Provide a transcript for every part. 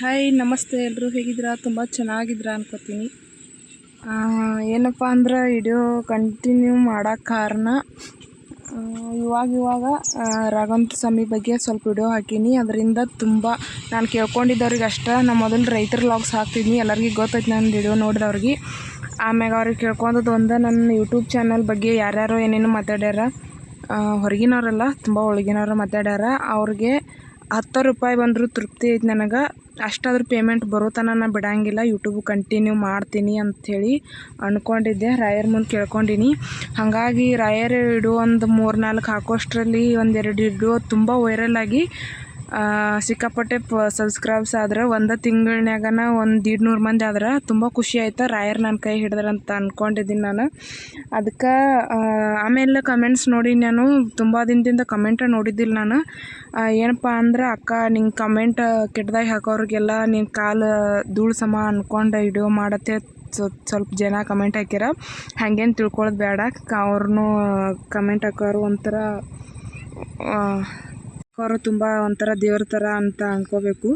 Hi ನಮಸ್ತೆ ಎಲ್ಲರೂ ಹೇಗಿದ್ದೀರಾ? ತುಂಬ ಚೆನ್ನಾಗಿದ್ದೀರಾ ಅನ್ಕೋತೀನಿ. ಏನಪ್ಪ ಅಂದ್ರೆ ವಿಡಿಯೋ ಕಂಟಿನ್ಯೂ ಮಾಡೋಕ್ಕೆ ಕಾರಣ ಇವಾಗ ಇವಾಗ ರಾಘವಂತ ಸ್ವಾಮಿ ಬಗ್ಗೆ ಸ್ವಲ್ಪ ವಿಡಿಯೋ ಹಾಕೀನಿ. ಅದರಿಂದ ತುಂಬ ನಾನು ಕೇಳ್ಕೊಂಡಿದ್ದವ್ರಿಗೆ ಅಷ್ಟೇ. ನಮ್ಮ ಮೊದಲು ರೈತರ ಲಾಗ್ಸ್ ಹಾಕ್ತಿದ್ನಿ ಎಲ್ಲರಿಗೂ ಗೊತ್ತೈತೆ ನನ್ನ ವಿಡಿಯೋ ನೋಡಿದವ್ರಿಗೆ. ಆಮ್ಯಾಗ ಅವ್ರಿಗೆ ಕೇಳ್ಕೊಂಡದ್ದು ಒಂದು, ನನ್ನ ಯೂಟ್ಯೂಬ್ ಚಾನಲ್ ಬಗ್ಗೆ ಯಾರ್ಯಾರು ಏನೇನು ಮಾತಾಡ್ಯಾರ. ಹೊರಗಿನವರಲ್ಲ ತುಂಬ ಒಳಗಿನವ್ರು ಮಾತಾಡ್ಯಾರ. ಅವ್ರಿಗೆ ಹತ್ತು ರೂಪಾಯಿ ಬಂದರೂ ತೃಪ್ತಿ ಐತೆ ನನಗೆ. ಅಷ್ಟಾದ್ರೂ ಪೇಮೆಂಟ್ ಬರೋ ತನಕ ನಾನು ಬಿಡಂಗಿಲ್ಲ. ಯೂಟ್ಯೂಬ್ ಕಂಟಿನ್ಯೂ ಮಾಡ್ತೀನಿ ಅಂಥೇಳಿ ಅಂದ್ಕೊಂಡಿದ್ದೆ ರಾಯರ್ ಮುಂದೆ ಕೇಳ್ಕೊಂಡಿನಿ. ಹಾಗಾಗಿ ರಾಯರ್ ವಿಡಿಯೋ ಒಂದು ಮೂರು ನಾಲ್ಕು ಹಾಕೋಷ್ಟರಲ್ಲಿ ಒಂದೆರಡು ವಿಡಿಯೋ ತುಂಬ ವೈರಲ್ ಆಗಿ ಸಿಕ್ಕಾಪಟ್ಟೆ ಪ ಸಬ್ಸ್ಕ್ರೈಬ್ಸ್ ಆದ್ರೆ ಒಂದು ತಿಂಗಳನ್ಯಾಗನ ಒಂದು ದೀಡ್ ನೂರು ಮಂದಿ ಆದ್ರೆ ತುಂಬ ಖುಷಿ ಆಯ್ತು. ರಾಯರ್ ನನ್ನ ಕೈ ಅಂತ ಅಂದ್ಕೊಂಡಿದ್ದೀನಿ ನಾನು. ಅದಕ್ಕೆ ಆಮೇಲೆ ಕಮೆಂಟ್ಸ್ ನೋಡಿ ನಾನು ತುಂಬ ದಿನದಿಂದ ಕಮೆಂಟ ನೋಡಿದ್ದಿಲ್ಲ ನಾನು. ಏನಪ್ಪ ಅಂದ್ರೆ, ಅಕ್ಕ ನಿಂಗೆ ಕಮೆಂಟ್ ಕೆಟ್ಟದಾಗಿ ಹಾಕೋರಿಗೆಲ್ಲ ನೀನು ಕಾಲು ಧೂಳು ಸಮ ಅಂದ್ಕೊಂಡು ವಿಡಿಯೋ ಮಾಡತ್ತೆ. ಸ್ವಲ್ಪ ಜನ ಕಮೆಂಟ್ ಹಾಕ್ಯಾರ. ಹಾಗೇನು ತಿಳ್ಕೊಳ್ಳೋದು ಬೇಡ ಅವ್ರನ್ನೂ ಕಮೆಂಟ್ ಹಾಕೋರು ಒಂಥರ ಅವರು ತುಂಬ ಒಂಥರ ದೇವ್ರ ಥರ ಅಂತ ಅಂದ್ಕೋಬೇಕು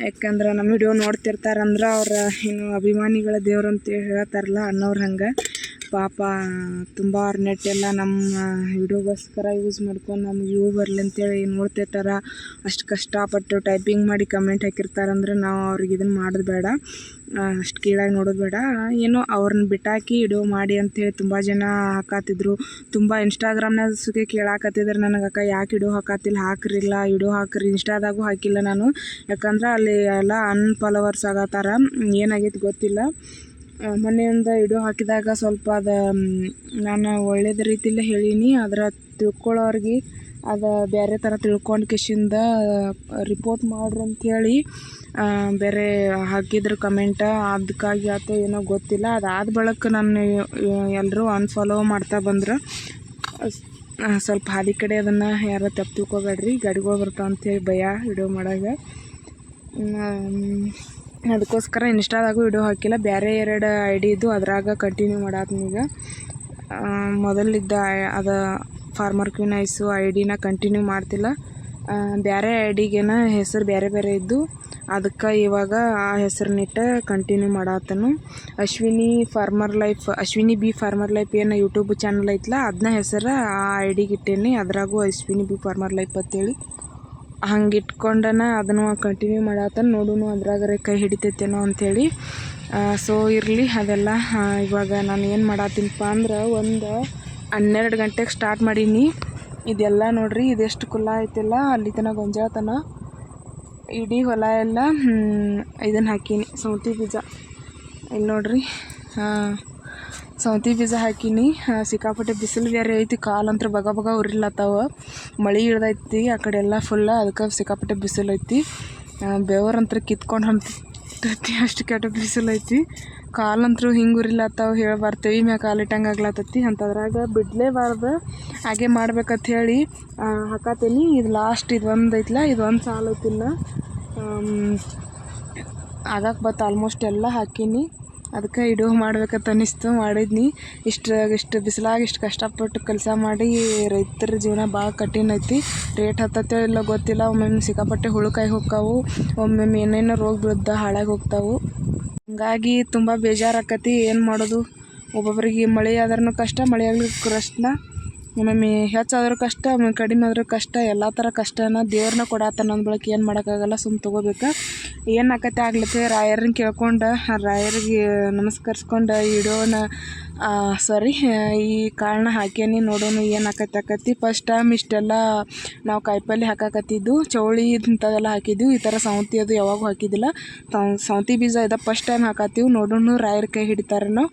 ಯಾಕಂದ್ರೆ ನಮ್ಮ ವಿಡಿಯೋ ನೋಡ್ತಿರ್ತಾರಂದ್ರೆ ಅವ್ರು ಏನು ಅಭಿಮಾನಿಗಳ ದೇವ್ರು ಅಂತ ಹೇಳ್ತಾರಲ್ಲ ಅನ್ನೋರು ಹಂಗೆ. ಪಾಪ, ತುಂಬ ಅವ್ರ ಎಲ್ಲ ನಮ್ಮ ವಿಡಿಯೋಗೋಸ್ಕರ ಯೂಸ್ ಮಾಡ್ಕೊಂಡು ನಮ್ಗೆ ವ್ಯೂ ಬರಲಿ ಅಂತೇಳಿ ನೋಡ್ತಿರ್ತಾರ. ಅಷ್ಟು ಕಷ್ಟಪಟ್ಟು ಟೈಪಿಂಗ್ ಮಾಡಿ ಕಮೆಂಟ್ ಹಾಕಿರ್ತಾರಂದ್ರೆ ನಾವು ಅವ್ರಿಗೆ ಇದನ್ನು ಮಾಡೋದು ಬೇಡ. ಅಷ್ಟು ಕೀಳಾಗಿ ನೋಡೋದು ಬೇಡ. ಏನೋ ಅವ್ರನ್ನ ಬಿಟ್ಟಾಕಿ ವಿಡಿಯೋ ಮಾಡಿ ಅಂತೇಳಿ ತುಂಬ ಜನ ಹಾಕಾತಿದ್ರು ತುಂಬ ಇನ್ಸ್ಟಾಗ್ರಾಮ್ನಾಗ ಸುಖಿ ಕೇಳಾಕತ್ತಿದ್ರು ನನಗೆ, ಅಕ್ಕ, ಯಾಕೆ ವಿಡಿಯೋ ಹಾಕಾತಿಲ್ಲ ಹಾಕ್ರಿಲ್ಲ ವಿಡಿಯೋ ಹಾಕ್ರಿ. ಇನ್ಸ್ಟಾದಾಗೂ ಹಾಕಿಲ್ಲ ನಾನು. ಯಾಕಂದ್ರೆ ಅಲ್ಲಿ ಎಲ್ಲ ಅನ್ಫಾಲೋವರ್ಸ್ ಆಗತ್ತಾರ. ಏನಾಗೈತೆ ಗೊತ್ತಿಲ್ಲ. ಇಡೋ ವಿಡಿಯೋ ಹಾಕಿದಾಗ ಸ್ವಲ್ಪ ಅದು ನಾನು ಒಳ್ಳೇದು ರೀತಿಲೇ ಹೇಳೀನಿ. ಆದ್ರೆ ತಿಳ್ಕೊಳ್ಳೋರಿಗೆ ಅದು ಬೇರೆ ಥರ ತಿಳ್ಕೊಂಡು ಕಿಶಿಂದ ರಿಪೋರ್ಟ್ ಮಾಡ್ರಿ ಅಂಥೇಳಿ ಬೇರೆ ಹಾಕಿದ್ರು ಕಮೆಂಟ ಅದಕ್ಕಾಗಿ ಆತೋ ಏನೋ ಗೊತ್ತಿಲ್ಲ. ಅದಾದ ಬಳಿಕ ನಾನು ಎಲ್ಲರೂ ಅನ್ಫಾಲೋ ಮಾಡ್ತಾ ಬಂದ್ರೆ. ಸ್ವಲ್ಪ ಹಾದಿ ಕಡೆ ಅದನ್ನು ಯಾರು ತಪ್ಪು ತಿಳ್ಕೊಬೇಡ್ರಿ ಗಾಡಿಗಳು ಬರ್ತಾವ ಅಂತೇಳಿ ಭಯ ವಿಡಿಯೋ ಮಾಡಾಗ. ಅದಕ್ಕೋಸ್ಕರ ಇನ್ಸ್ಟಾದಾಗೂ ವಿಡಿಯೋ ಹಾಕಿಲ್ಲ. ಬೇರೆ ಎರಡು ಐ ಡಿ ಇದ್ದು ಅದ್ರಾಗ ಕಂಟಿನ್ಯೂ ಆ, ಮೊದಲಿದ್ದ ಅದ ಫಾರ್ಮರ್ ಕ್ವೀನ್ ಐಸು ಐ ಡಿನ ಕಂಟಿನ್ಯೂ ಮಾಡ್ತಿಲ್ಲ. ಬೇರೆ ಐ ಡಿಗೇನ ಹೆಸರು ಬೇರೆ ಬೇರೆ ಇದ್ದು ಅದಕ್ಕೆ ಇವಾಗ ಆ ಹೆಸರನ್ನಿಟ್ಟ continue ಮಾಡಾತನು. Ashwini farmer life Ashwini B farmer life ಏನು ಯೂಟ್ಯೂಬ್ ಚಾನಲ್ ಐತಲ್ಲ ಅದನ್ನ ಹೆಸರು ಆ ಐ ಡಿಗೆ ಇಟ್ಟೇನಿ ಅದರಾಗೂ ಅಶ್ವಿನಿ ಬಿ ಫಾರ್ಮರ್ ಲೈಫ್ ಅಂತೇಳಿ. ಹಂಗೆ ಇಟ್ಕೊಂಡನ ಅದನ್ನು ಕಂಟಿನ್ಯೂ ಮಾಡಾತನ. ನೋಡುನು ಅದ್ರಾಗರೆ ಕೈ ಹಿಡಿತೈತೇನೋ ಅಂಥೇಳಿ ಸೊ ಇರಲಿ ಅದೆಲ್ಲ. ಇವಾಗ ನಾನು ಏನು ಮಾಡತ್ತೀನಪ್ಪ ಅಂದ್ರೆ ಒಂದು ಹನ್ನೆರಡು ಗಂಟೆಗೆ ಸ್ಟಾರ್ಟ್ ಮಾಡೀನಿ. ಇದೆಲ್ಲ ನೋಡ್ರಿ ಇದೆಷ್ಟು ಕುಲ್ಲ ಐತಿಲ್ಲ, ಅಲ್ಲಿ ತನಕ ಗೊಂಜಾಳ ತನ. ಇಡೀ ಹೊಲ ಎಲ್ಲ ಇದನ್ನು ಹಾಕೀನಿ. ಸೌತಿ ಬೀಜ. ಇಲ್ಲಿ ನೋಡ್ರಿ. ಹಾಂ ಸೌತಿ ಬೀಜ ಹಾಕೀನಿ. ಸಿಕ್ಕಾಪಟ್ಟೆ ಬಿಸಿಲು ಬೇರೆ ಐತಿ, ಕಾಲಂತ್ರ ಬಗ ಬಗ ಉರಿಲತ್ತಾವ. ಮಳೆ ಇಳ್ದೈತಿ ಆ ಕಡೆ ಎಲ್ಲ ಫುಲ್ಲ ಅದಕ್ಕೆ ಸಿಕ್ಕಾಪಟ್ಟೆ ಬಿಸಿಲು ಐತಿ ಬೆವರಂತ್ರ ಕಿತ್ಕೊಂಡು ಹಂತೈತಿ, ಅಷ್ಟು ಕೆಟ್ಟ ಬಿಸಿಲು ಐತಿ ಕಾಲಂತ್ರು ಹಿಂಗೆ ಉರಿಲತ್ತಾವ ಹೇಳಿ ಬರ್ತೀವಿ ಮ್ಯಾಗ ಕಾಲಿಟ್ಟಂಗೆ ಆಗ್ಲತ್ತತಿ. ಅಂಥದ್ರಾಗ ಬಿಡಲೇಬಾರ್ದು. ಹಾಗೆ ಮಾಡ್ಬೇಕಂತ ಹೇಳಿ ಹಾಕತ್ತೀನಿ ಇದು ಲಾಸ್ಟ್ ಇದು ಒಂದು ಐತಿಲ್ಲ ಇದು ಒಂದು ಸಾಲು ಐತಿಲ್ಲ ಆಗಕ್ಕೆ ಬತ್ತು ಆಲ್ಮೋಸ್ಟ್ ಎಲ್ಲ ಹಾಕೀನಿ. ಅದಕ್ಕೆ ಇಡೋ ಮಾಡ್ಬೇಕಂತ ಅನ್ನಿಸ್ತು, ಮಾಡಿದ್ನಿ. ಇಷ್ಟು ಇಷ್ಟು ಬಿಸಿಲಾಗ ಇಷ್ಟು ಕಷ್ಟಪಟ್ಟು ಕೆಲಸ ಮಾಡಿ ರೈತರ ಜೀವನ ಭಾಳ ಕಠಿಣ ಐತಿ. ರೇಟ್ ಹತ್ತತ್ತೋ ಇಲ್ಲ ಗೊತ್ತಿಲ್ಲ, ಒಮ್ಮೊಮ್ಮೆ ಸಿಕ್ಕಾಪಟ್ಟೆ ಹುಳುಕಾಯಿ ಹೋಗ್ತಾವು ಒಮ್ಮೊಮ್ಮೆ ಏನೇನೋ ರೋಗ ಬೀಳ್ದ ಹಾಳಾಗಿ ಹೋಗ್ತಾವು. ಹಂಗಾಗಿ ತುಂಬ ಬೇಜಾರಾಕತಿ, ಏನು ಮಾಡೋದು? ಒಬ್ಬೊಬ್ಬರಿಗೆ ಮಳೆ ಆದ್ರೂ ಕಷ್ಟ, ಮಳೆ ಆಗಲಿ ಕಷ್ಟ ಒಮ್ಮೊಮ್ಮೆ ಹೆಚ್ಚಾದ್ರೂ ಕಷ್ಟ ಒಮ್ಮೆ ಕಡಿಮೆ ಆದರೂ ಕಷ್ಟ, ಎಲ್ಲ ಥರ ಕಷ್ಟನ ದೇವ್ರನ್ನ ಕೊಡತ್ತಾನ ಅಂದ ಏನು ಮಾಡೋಕ್ಕಾಗಲ್ಲ ಸುಮ್ಮನೆ ತೊಗೋಬೇಕು. ಏನು ಆಕತ್ತೆ ಆಗ್ಲತ್ತೆ ರಾಯರನ್ನ ಕೇಳ್ಕೊಂಡು ರಾಯರಿಗೆ ನಮಸ್ಕರಿಸ್ಕೊಂಡು ಇಡೋಣ ಸಾರಿ ಈ ಕಾಳನ್ನ ಹಾಕೇನಿ ನೋಡೋಣ ಏನು ಆಕತ್ತೆ ಆಕತಿ. ಫಸ್ಟ್ ಟೈಮ್ ಇಷ್ಟೆಲ್ಲ ನಾವು ಕಾಯಿಪಲ್ಲೆ ಹಾಕಾಕತ್ತಿದ್ದು, ಚೌಳಿ ಇಂಥದ್ದೆಲ್ಲ ಹಾಕಿದ್ವಿ, ಈ ಥರ ಸೌಂತಿ ಅದು ಯಾವಾಗೂ ಹಾಕಿದ್ದಿಲ್ಲ. ಸೌಂತಿ ಬೀಜ ಇದ ಫಸ್ಟ್ ಟೈಮ್ ಹಾಕತ್ತೀವಿ, ನೋಡೋಣ ರಾಯರ ಕೈ ಹಿಡಿತಾರೇನೋ.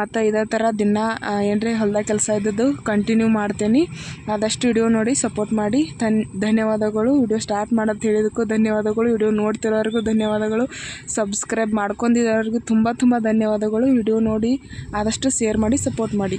ಮತ್ತು ಇದೇ ಥರ ದಿನ ಏನ್ರಿ ಹೊಲ್ದಾಗ ಕೆಲಸ ಇದ್ದದ್ದು ಕಂಟಿನ್ಯೂ ಮಾಡ್ತೇನೆ. ಆದಷ್ಟು ವಿಡಿಯೋ ನೋಡಿ ಸಪೋರ್ಟ್ ಮಾಡಿ. ಧನ್, ಧನ್ಯವಾದಗಳು. ವಿಡಿಯೋ ಸ್ಟಾರ್ಟ್ ಮಾಡೋದು ಹೇಳಿದಕ್ಕೂ ಧನ್ಯವಾದಗಳು. ವಿಡಿಯೋ ನೋಡ್ತಿರೋರಿಗೂ ಧನ್ಯವಾದಗಳು. ಸಬ್ಸ್ಕ್ರೈಬ್ ಮಾಡ್ಕೊಂಡಿರೋರಿಗೂ ತುಂಬ ತುಂಬ ಧನ್ಯವಾದಗಳು. ವಿಡಿಯೋ ನೋಡಿ ಆದಷ್ಟು ಶೇರ್ ಮಾಡಿ ಸಪೋರ್ಟ್ ಮಾಡಿ.